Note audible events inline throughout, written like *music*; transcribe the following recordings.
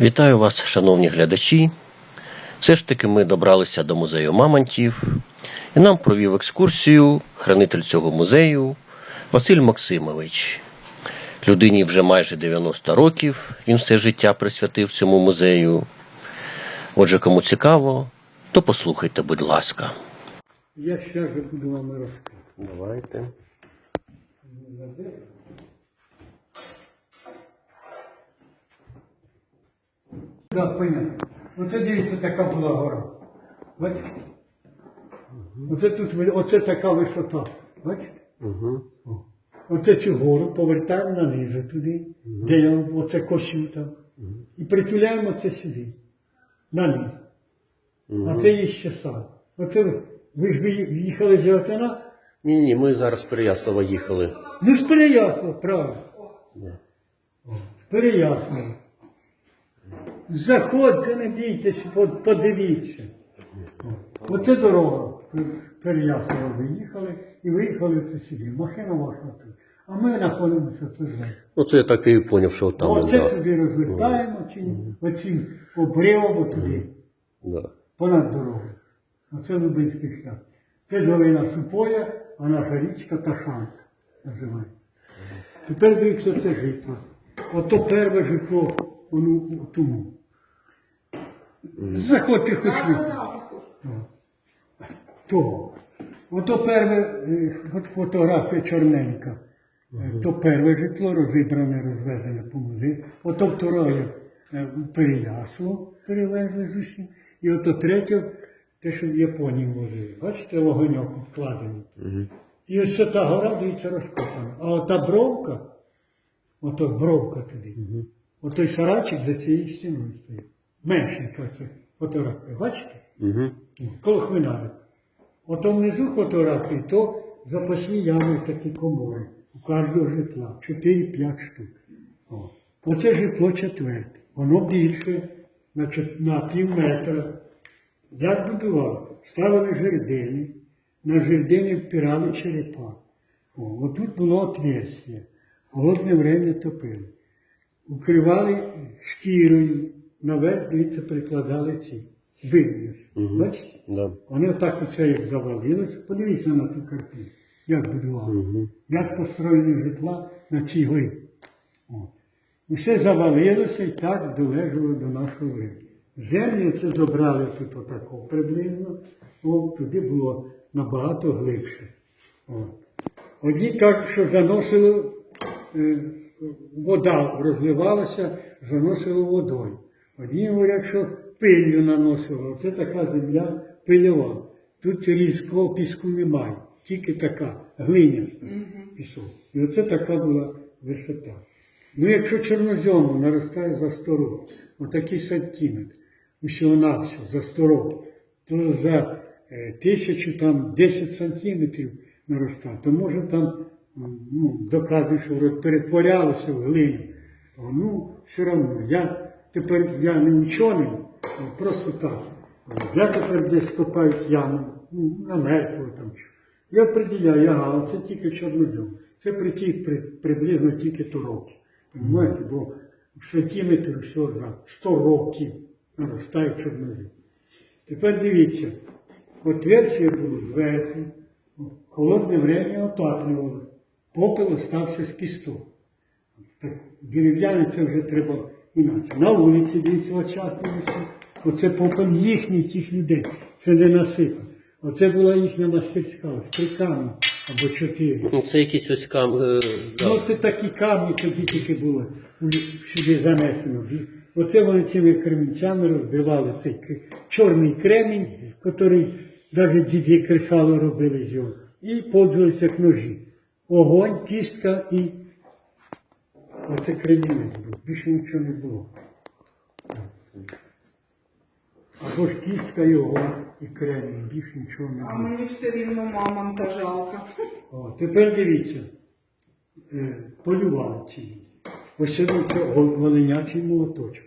Вітаю вас, шановні глядачі. Все ж таки ми добралися до музею Мамонтів, і нам провів екскурсію хранитель цього музею Василь Максимович. Людині вже майже 90 років, він все життя присвятив цьому музею. Отже, кому цікаво, то послухайте, будь ласка. Я ще буду вам розказувати. Давайте. Так, понятно. Оце дивіться, така була гора. Бачите? Оце тут ви- оце така висота. Бачите? Угу. Оце цю гору повертаємо на ниже туди, де я вам оце косю там. І притуляємо це сюди. На низ. А це є ще сад. Оце ви, ви ж ви- їхали з Яготина? Ні, ні, ми зараз з Переяслава їхали. Ну, з Переяслава, правильно. З Переяслава. Заходьте, не бійтесь, подивіться. Оце дорога. Пер- Переяслава виїхали і виїхали це сюди. Машина ваша тут. А ми знаходимося це зверху. Ну, це я так і зрозумів, що там. Оце да. туди розвертаємо, чи оцим обривом туди, Да. понад дорогою. Оце Лубинський шлях. Це долина Супоя, а наша річка Ташанка називається. Тепер дивіться це житло. Ото перше житло воно тому. Заходьте хоч ви. То. Ото перше, е, от фотографія чорненька. Е, То перше житло розібране, розвезене по музею. Ото второе в Переяслав перевезли з усім. І ото третє, те, що в Японії возили. Бачите, вогоньок вкладений. І ось ця та гора, дивіться, розкопана. А ота бровка, ото бровка туди. Отой сарайчик за цією стіною стоїть. Меншенька це фотографія. Бачите? Угу. Коло хвинарик. Ото внизу фотографії, то запасні ями такі комори. У кожного житла. 4-5 штук. О. Оце житло четверте. Воно більше на, чот- на пів метра. Як будували? Ставили жердини, на жердини впирали черепа. О, отут було отверстие. Голодне время топили. Укривали шкірою, наверх, дивіться, прикладали ці вимір. Бачите? Да. Вони отак оце як завалилось. Подивіться на ту картину, як будували. Як построєні житла на цій горі. І завалилося і так долежало до нашого времени. Землю це забрали тут отако приблизно, о, туди було набагато глибше. Одні кажуть, що заносило, е, вода розливалася, заносило водою. Одні говорять, що пиллю наносило. Це така земля пильова. Тут різкого піску немає, тільки така глиняста пісок. І оце така була висота. Ну, якщо чорнозьому наростає за 100 років, отакий сантиметр, усього навсього за 100 років, то за е, тисячу там 10 сантиметрів наростає, то може там ну, доказує, що перетворялося в глину. Ну, все одно, я тепер я не учений, а просто так. Я тепер десь копають яму, ну, на мертву там. Я приділяю, ага, це тільки чорнозем. Це при ті, при, приблизно тільки 100 років. Понимаєте? Бо сантиметр все за 100 років наростає чорнозем. Тепер дивіться, от версія була зверху, холодне время отаплювало, попел остався з кісток. Так, дерев'яне це вже треба інакше. На вулиці, дивіться, очакується. Оце попел їхній тих людей. Це не насипа. Оце була їхня мастерська, ось три камні або чотири. Ну, це якісь ось кам... е, да. Ну, це такі камні тоді тільки було сюди занесено. Оце вони цими кремінцями розбивали цей кр- чорний кремінь, який навіть діді кресало робили з його. І пользувалися як ножі. Огонь, кістка і оце кремінець був. Більше нічого не було. Або ж кістка і огонь, і кремінь, більше нічого не було. А мені все рівно мамонта жалко. О, тепер дивіться, е, полювали ці. Ось це гол- волинячий молоточок.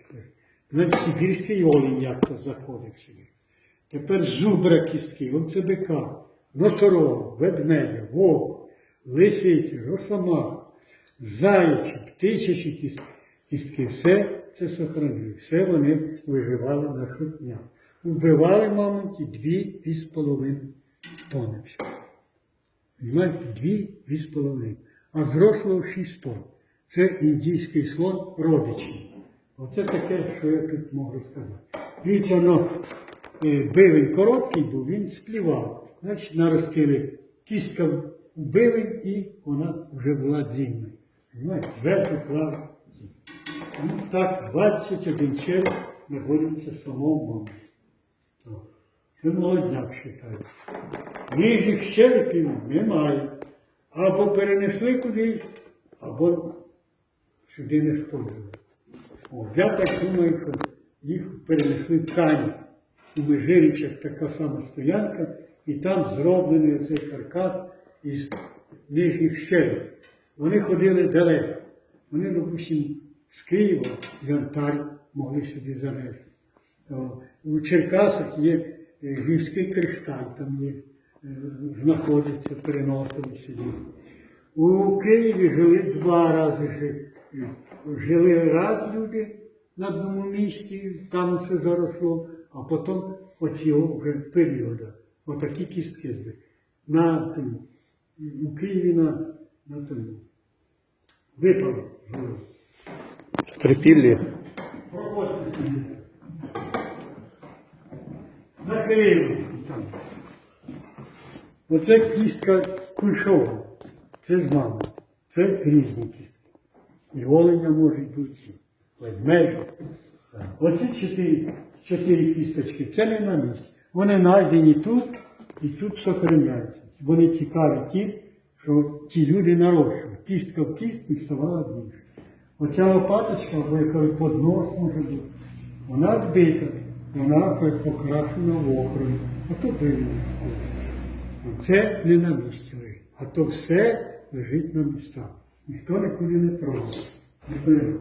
Навіть сибірський олень як то заходив сюди. Тепер зубра кістки, он це бика, носорога, ведмедя, вовк, лисиця, росомаха, заячі, тисячі кіс- кістки. Все це сохранили. Все вони виживали на щодня. Вбивали мамонті дві-дві з половиною тони. Понимаєте, дві, дві з половиною. А зрослого шість тонн. Це індійський слон родичі. Оце таке, що я тут можу сказати. Дивіться, ну, е, бивень короткий був, він сплівав. Значить, наростили кістка в бивень і вона вже була длинною. Зверху клав. Ну, так, 21 череп знаходиться в самому мамонті. Це молодняк вважається. Нижніх щелепів немає. Або перенесли кудись, або сюди не сподобали. О, я так думаю, що їх перенесли в Кані. У Межирічах така сама стоянка, і там зроблений оцей каркас із нижніх щелеп. Вони ходили далеко. Вони, допустимо, з Києва янтарь могли сюди занести. У Черкасах є е, гірський кришталь, там є, е, знаходиться, переносили сюди. У Києві жили два рази. Жили раз люди на одному місці, там все заросло, а потім оцього вже періоду. Отакі кістки. На тому, у Києві на, Випали жили. Трипіллі. Київську там. Оце кістка кульшова. Це з мами. Це різні кістки. І оленя можуть бути, і ведмедь. Оці чотири, чотири кісточки, це не на місці. Вони знайдені тут і тут сохраняються. Вони цікаві тим, що ті люди нарощують. Кістка в кістку і ставала більше. Оця лопаточка, або яка поднос може бути, вона вбита, вона покрашена охрою. Ото дивно. Це не на місці лежить. А то все лежить на містах. Ніхто нікуди не трогає.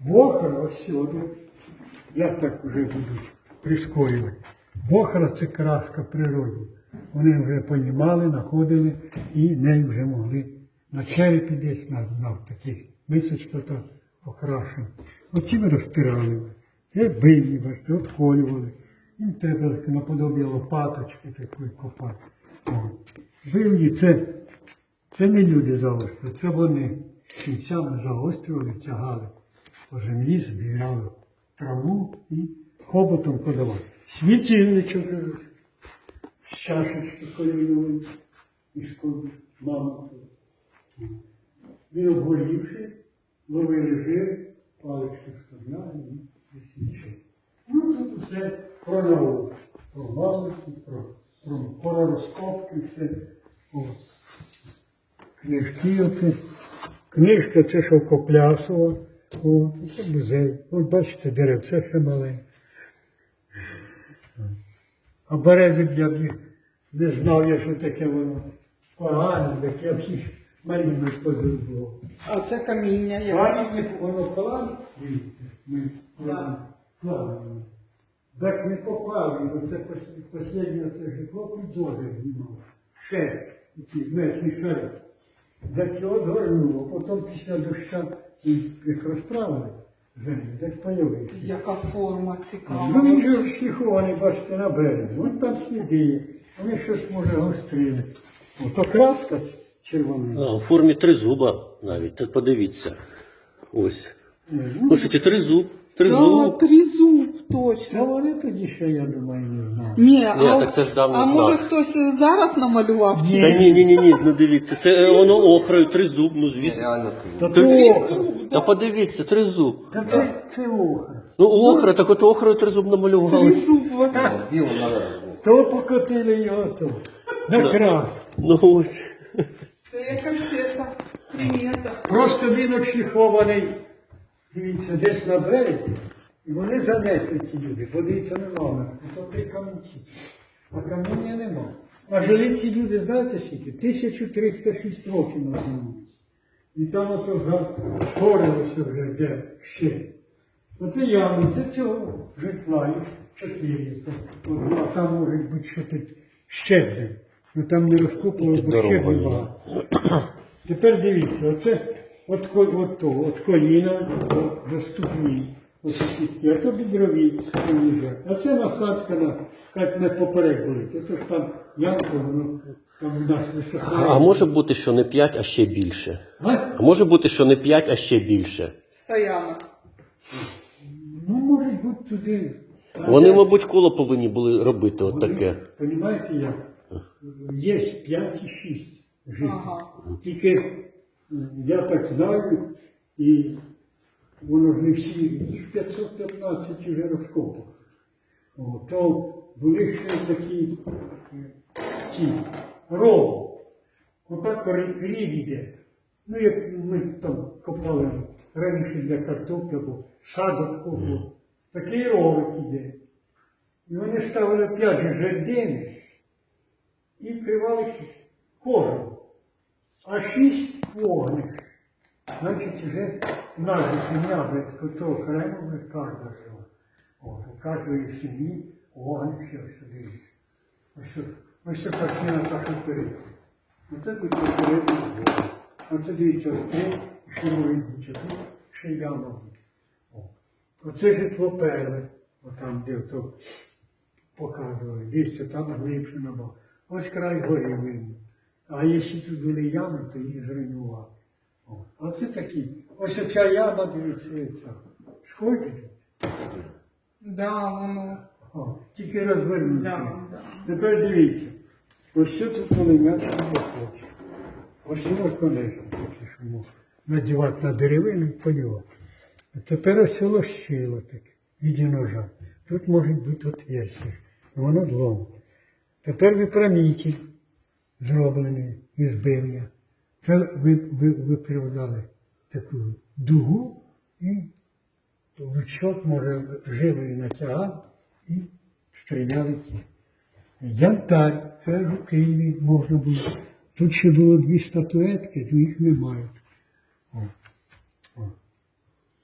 Вохра ось сюди. Як так вже будуть прискорювати? Вохра це краска природи. Вони вже понімали, знаходили і нею вже могли на черепі десь, на, на таких мисочках так покрашені. Оці ми розтирали. Це бивні, бачите, отколювали. Їм треба наподобі лопаточки такої копати. Бивні це, це не люди загострили, це вони кінцями загострювали, тягали по землі, збирали траву і хоботом подавали. Світильничок, чашечки колінової, із мамонту. Він обгорівши, ловили жир, палички вставляли і висічили. Ну тут все про науку, про мамонту, про, про, про розкопки, все. О. Книжки оце. Книжка це Шовкоплясова, о, це музей. От бачите, деревце ще мале. А берези я б їх не знав, я, що таке воно. Погано, таке я всі ж маліми позабував. А це каміння. як? Пам'ятник, воно клали, дивіться, ми кладемо, кладемо. Так не попали, бо це останнє це житло підозри знімало. Ще, ці верхні шари. Так його горнуло, потім після доща їх розправили землю, так появився. Яка форма цікава. Ну він же штихований, бачите, на березі. Вон там сліди є. Вони щось може гострили. Ото краска червона. А, у формі тризуба навіть. Та подивіться. Ось. Ну, Слушайте, тризуб. Да, Тризуб. тризуб, точно. вони тоді ще, я думаю, не знали. Ні, а, так це ж давно а знак. може хтось зараз намалював? чи- Та ні, ні, ні, ні, ну дивіться, це е, воно охрою, тризуб, ну звісно. Реально Та Та- це охра. Та подивіться, тризуб. Та це, це охра. Ну охра, так от охрою тризуб намалювали. Тризуб, от. біло надо. То покотили його то. На краску. Ну ось. Це якась ета, примета. Просто він обшихований, дивіться, десь на березі, і вони занесли ці люди. Подивіться на номер. То три камінці. А каміння нема. А жили ці люди, знаєте скільки? 1306 років на місці. І там ото засорилося вже де ще. Оце явно, це цього житла, їх чотири. А там може бути що тут щебне. Ну там не розкопували, бо щебне багато. *clears throat* Тепер дивіться, оце от, ко- от, то, от коліна до, до ступні. Ось кістки, а то бідрові лежать. А це насадка на, як не поперек болить. Це ж там ямка, воно там у нас висохає. А може бути, що не 5, а ще більше. А? А може бути, що не 5, а ще більше. Стоянок. Ну, може бути туди. Вони, мабуть, коло повинні були робити от таке. Понимаєте як? Є 5 і 6 життя. Ага. Тільки я так знаю, і воно ж не всі, їх 515 вже розкопано. О, То були ще такі е, ті рови. Отак рі- рів іде. Ну, як ми там копали раніше для картоплі, або садок кого. Такий ровик іде. І вони ставили п'ять жердин і вкривали кожу. А шість вогнищ. Значить, вже наша сім'я без того окремо без кожна жила. От, у кожної сім'ї вогнище ось сюди. Ось, ось ця картина так і вперед. Оце тут було. Оце дивіться, ось ще може тут, ще яма буде. О. Оце житло перше, отам, де то показували. Дивіться, там глибше набагато. Ось край гори видно. А якщо тут були ями, то їх зруйнували. Оце такі. Ось оця яма, дивіться, ця. Сходить. Да, воно. О, тільки розвернути. Да, да. Тепер дивіться. Ось що тут полинячка не хоче. Ось воно таке, що можна надівати на деревину і полювати. А тепер ось лощило таке, в віді ножа. Тут може бути отверстие, воно длом. Тепер випромітель зроблений із бивня. Це ви, ви, ви приводили таку дугу і лучок може жилою натягати і стріляли ті. Янтарь, це у Києві можна було. Тут ще було дві статуетки, то їх немає.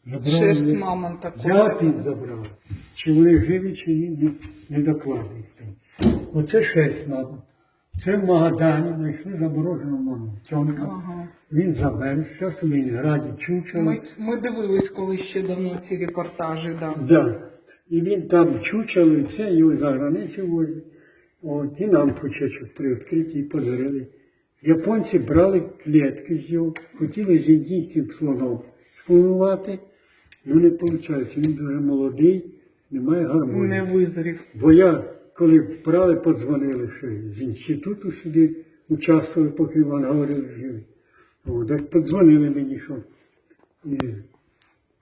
Забрали Шерсть мамонта Дятел забрав. Чи вони живі, чи ні, не, не докладують. Оце шерсть мама. Це в Магадані знайшли замороженого мамонтенка. Ага. Він замерз, зараз у Ленинграді чучело. Ми, ми дивились коли ще давно ці репортажі, да. Да. І він там чучело, і це його за границю возять. От, і нам кучечок при відкритті подарили. Японці брали клітки з його, хотіли з індійським слоном спланувати, ну не виходить. Він дуже молодий, немає гармонії. Не визрів. Бо я, коли брали, подзвонили ще з інституту сюди, участвували, поки Іван говорив живий. О, так подзвонили мені, що і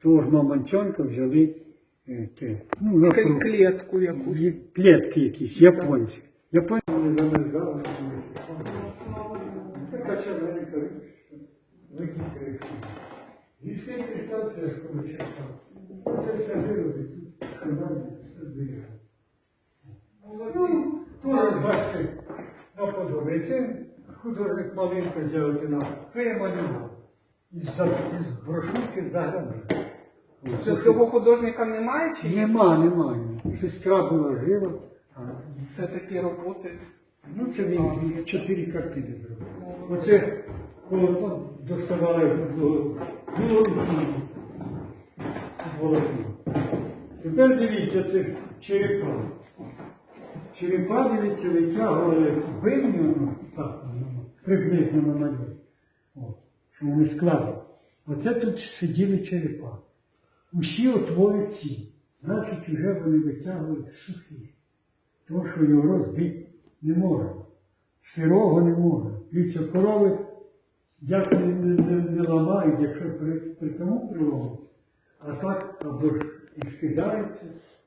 того ж мамонтенка взяли е, те, ну, на Клітку якусь. Є клітки якісь, японці. Японці Військовий кристал це. Це все вироби, тут хребані, все зберігає. Ну, теж, бачите, наподобає. Це художник маленько взяв на це я малював. Із, із брошурки заглянули. Що цього художника немає чи ні? Нема, немає. Сестра була жива, а Це такі роботи. Ну, це він чотири картини зробив. Оце полотно доставали до волокно. Тепер дивіться, це черепа. Черепа, дивіться, витягували вимню, так, приблизно на. От, що вони складали. Оце тут сиділи черепа. Усі отвори ці. Значить, вже вони витягують сухі. Тому що його розбити не можна. Сирого не можна. Дивіться, корови як не, не, не, ламають, якщо при, при тому прилому, а так або ж і скидається,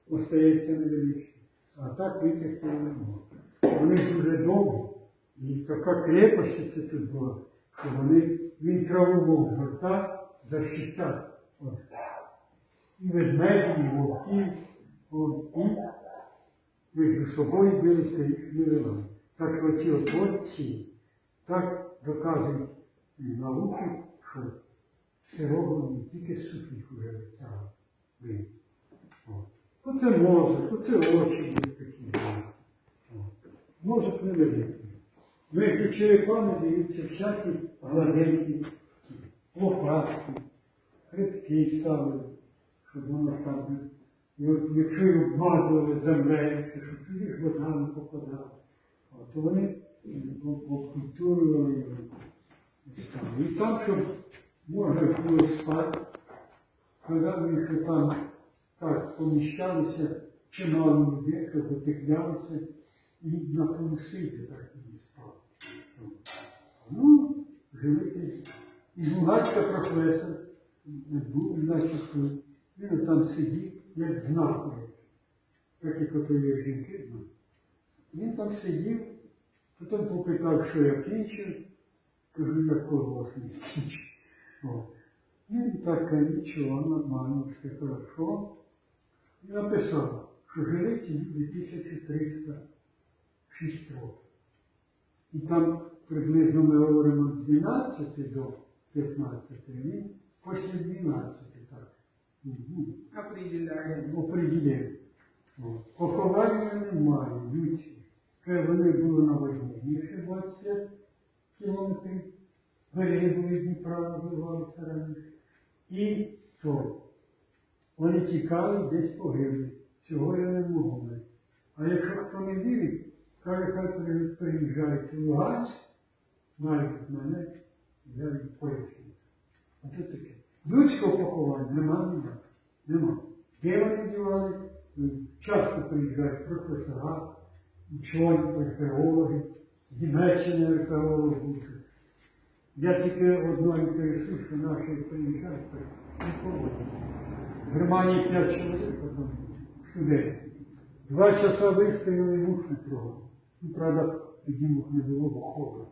остається невеличке. А так витягти не можна. Вони ж дуже довгі. І така крепость це тут була, що вони він траву мов згортав, защитав. І ведмедів, і вовків, і між собою билися не вели. Так що ці отворці так доказують і науки, що сирого не тільки з вже витягли. Оце мозок, оце очі були такі. От. Мозок невеликий. Між черепами дивіться всякі гладенькі, лопатки, хребти ставили, щоб воно там. І от якщо їх обмазували землею, щоб туди вода не попадала, от, то вони і ставили. І там, щоб можна було спати, казали, що там так поміщалися чимало людей, що і на полусиді так не спали. Ну, живити. І Луганська професор був, значить, тут. він там сидів, як знахар, так як ото є жінки. ну. Він там сидів, потім попитав, що я кінчив, кажу, я колгосний О. Так нічого, нормально, все хорошо. І написав, що живить їм 2306 років. І там приблизно ми говоримо 12 до 15, він після 12 так. Мгм. Определяє. Определив. От. Поховання немає, людські. Каже, вони були на війні. Більше 25 кілометрів. Берегові Дніпра називалися раніше. І то. Вони тікали, десь погибли. Цього я не можу знати. А якщо хто не вірить, каже, хай при- приїжджають у Луганськ, знайдуть мене, я їм поясню. Оце таке. Людського поховання нема, нема. Нема. Де вони дівали? М, Часто приїжджають професора, учені, археологи, з Німеччини археологи. Я тільки одно інтересую, що наші приїжджають, так нікого. В Германії п'ять чоловік одному студентів. Два часа вистояли мух не трогали. Ну, правда, тоді мух не було, бо холодно.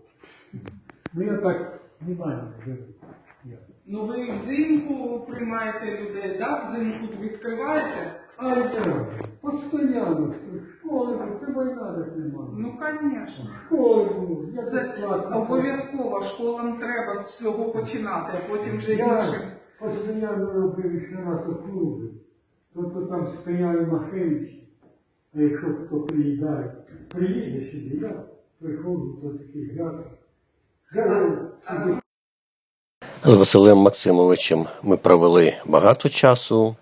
Ну я так внимання. Я. Ну ви взимку приймаєте людей, да? Взимку відкриваєте? А я постоянно, школи, це війна так немає. Ну, звісно. Школу, як Це обов'язково школам треба з цього починати, а потім вже Я іншим. постійно робив ще раз клуби. Тобто там стояли машини. А якщо хто приїдає, приїде сюди, я приходжу, то такий гляд. Здорово, З Василем Максимовичем ми провели багато часу.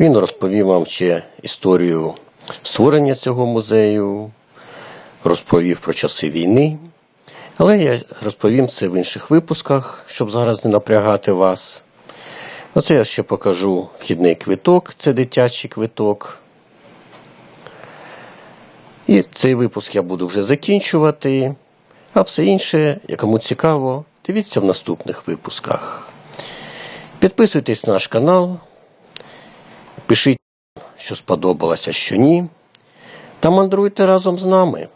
Він розповів вам ще історію створення цього музею, розповів про часи війни. Але я розповім це в інших випусках, щоб зараз не напрягати вас. Оце я ще покажу вхідний квиток, це дитячий квиток. І цей випуск я буду вже закінчувати. А все інше, якому цікаво, дивіться в наступних випусках. Підписуйтесь на наш канал, пишіть, що сподобалося, що ні, та мандруйте разом з нами.